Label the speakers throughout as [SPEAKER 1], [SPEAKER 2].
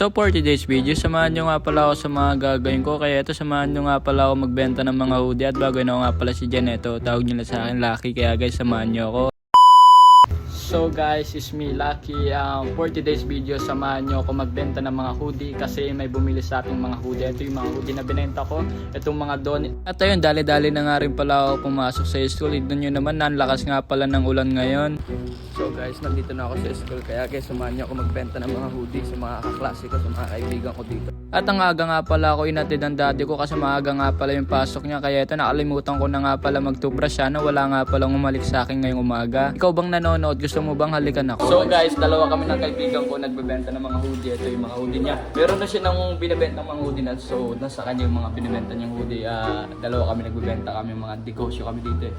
[SPEAKER 1] So for today's video, samahan nyo nga pala ako sa mga gagawin ko. Kaya ito, samahan nyo nga pala ako magbenta ng mga hoodie. At bago na ako nga pala si Janeto, tawag nyo na sa akin Lucky. Kaya guys, samahan nyo ako. So guys, it's me Lucky. Um, for today's video, samahan nyo ako magbenta ng mga hoodie kasi may bumili sa ating mga hoodie. Ito yung mga hoodie na binenta ko. Itong mga don. At ayun, dali-dali na nga rin pala ako pumasok sa school. Ito nyo naman, nanlakas nga pala ng ulan ngayon. So guys, nandito na ako sa school. Kaya guys, samahan nyo ako magbenta ng mga hoodie sa mga kaklase ko, sa mga kaibigan ko dito. At ang aga nga pala ako inatid ng daddy ko kasi maaga nga pala yung pasok niya. Kaya ito, nakalimutan ko na nga pala magtubrush siya na wala nga palang umalik sa akin ngayong umaga. Ikaw bang nanonood? Gusto mo bang halikan ako? So guys, dalawa kami ng kaibigan ko nagbebenta ng mga hoodie. Ito yung mga hoodie niya. Meron na siya ng binibenta ng mga hoodie na so nasa kanya yung mga binibenta niyang hoodie. Ah, dalawa kami nagbebenta kami mga negosyo kami dito. eh.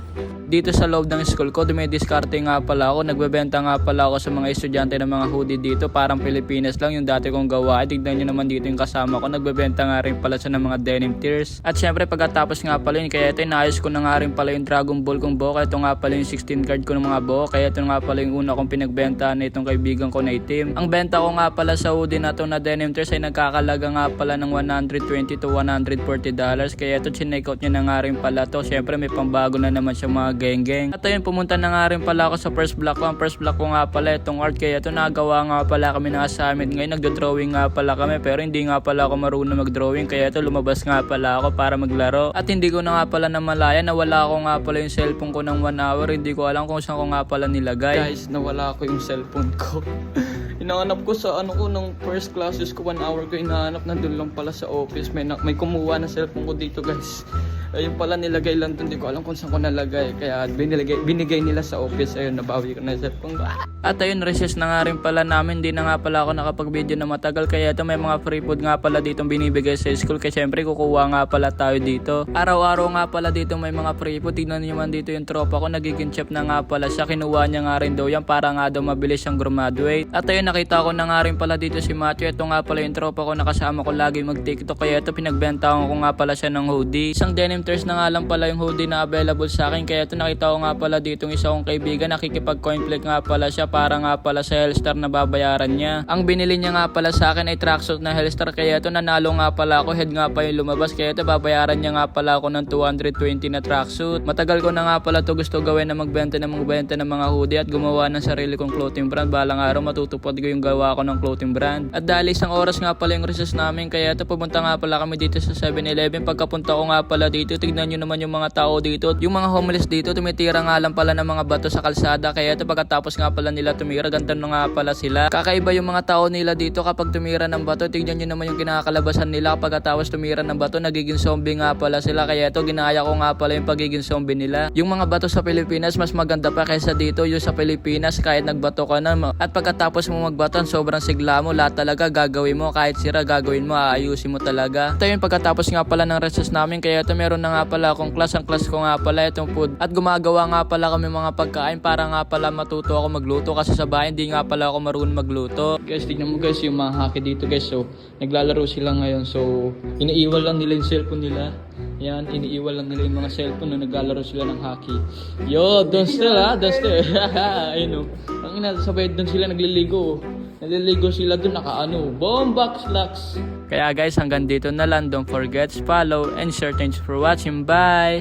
[SPEAKER 1] Dito sa loob ng school ko, dumidiskarte nga pala ako. Nagbebenta nga pala ako sa mga estudyante ng mga hoodie dito. Parang Pilipinas lang yung dati kong gawa. Tignan nyo naman dito yung kasama ko. Nagbebenta nga rin pala siya ng mga denim tears. At syempre pagkatapos nga pala yun, kaya ito inayos ko na nga rin pala yung Dragon Ball kong buhok. Ito nga pala yung 16 card ko ng mga buhok. Kaya ito nga pala yung una kong pinagbenta na itong kaibigan ko na itim. Ang benta ko nga pala sa hoodie na to na denim tears ay nagkakalaga nga pala ng 120 to 140 dollars. Kaya ito chinek out niya na nga rin pala to. Syempre may pambago na naman siya mga geng-geng. At ayun, pumunta na nga rin pala ako sa first block ko. Ang first block ko nga pala itong art. Kaya ito nagawa nga pala kami ng assignment. Ngayon nagdo-drawing nga pala kami. Pero hindi nga pala ako marunong mag-drawing. Kaya ito lumabas nga pala ako para maglaro. At hindi ko na nga pala namalaya na wala ko nga pala yung cellphone ko ng 1 hour. Hindi ko alam kung saan ko nga pala nilagay. Guys, nawala ko yung cellphone ko. Inaanap ko sa ano ko nung first classes ko 1 hour ko inaanap nandun lang pala sa office. May na, may kumuha na cellphone ko dito guys ayun pala nilagay lang dun di ko alam kung saan ko nalagay. Kaya binilagay, binigay nila sa office. Ayun nabawi ko na yung cellphone ko. Ah! at ayun recess na nga rin pala namin. Di na nga pala ako nakapag video na matagal. Kaya ito may mga free food nga pala dito binibigay sa school. Kaya syempre kukuha nga pala tayo dito. Araw-araw nga pala dito may mga free food. Tignan niyo man dito yung tropa ko. Nagiging chef na nga pala siya. Kinuha niya nga rin daw yan para nga daw mabilis siyang graduate. At ayun nakita ko na nga rin pala dito si Matthew. Ito nga pala yung tropa ko. Nakasama ko lagi mag tiktok kaya ito pinagbenta ko nga pala siya ng hoodie. Isang denim tears na nga lang pala yung hoodie na available sa akin kaya ito nakita ko nga pala dito yung isa kong kaibigan nakikipag coin flick nga pala siya para nga pala sa Hellstar na babayaran niya ang binili niya nga pala sa akin ay tracksuit na Hellstar kaya ito nanalo nga pala ako head nga pa yung lumabas kaya ito babayaran niya nga pala ako ng 220 na tracksuit matagal ko na nga pala to gusto gawin na magbenta ng magbenta ng mga hoodie at gumawa ng sarili kong clothing brand balang araw matutupad ko yung gawa ko ng clothing brand at dahil isang oras nga pala yung recess namin kaya ito pumunta nga pala kami dito sa 7-Eleven pagkapunta ko nga pala dito tignan nyo naman yung mga tao dito. Yung mga homeless dito tumitira nga lang pala ng mga bato sa kalsada. Kaya ito pagkatapos nga pala nila tumira ganito na nga pala sila. Kakaiba yung mga tao nila dito kapag tumira ng bato. Tignan nyo naman yung kinakalabasan nila. Pagkatapos tumira ng bato nagiging zombie nga pala sila. Kaya ito ginaya ko nga pala yung pagiging zombie nila. Yung mga bato sa Pilipinas mas maganda pa kaysa dito. Yung sa Pilipinas kahit nagbato ka na at pagkatapos mo magbato sobrang sigla mo lahat talaga gagawin mo. Kahit sira gagawin mo aayusin mo talaga. Ito yun pagkatapos nga pala ng recess namin kaya ito meron na nga pala akong class ang class ko nga pala itong food at gumagawa nga pala kami mga pagkain para nga pala matuto ako magluto kasi sa bahay hindi nga pala ako marunong magluto guys tignan mo guys yung mga haki dito guys so naglalaro sila ngayon so iniiwan lang nila yung cellphone nila yan, iniiwan lang nila yung mga cellphone na naglalaro sila ng hockey. Yo, don't still ha, don't still. Ayun o. Ang ina, sabay doon sila nagliligo. Nagliligo sila doon nakaano, bombox locks. Kaya guys, hanggang dito na lang. Don't forget to follow and share. Thanks for watching. Bye!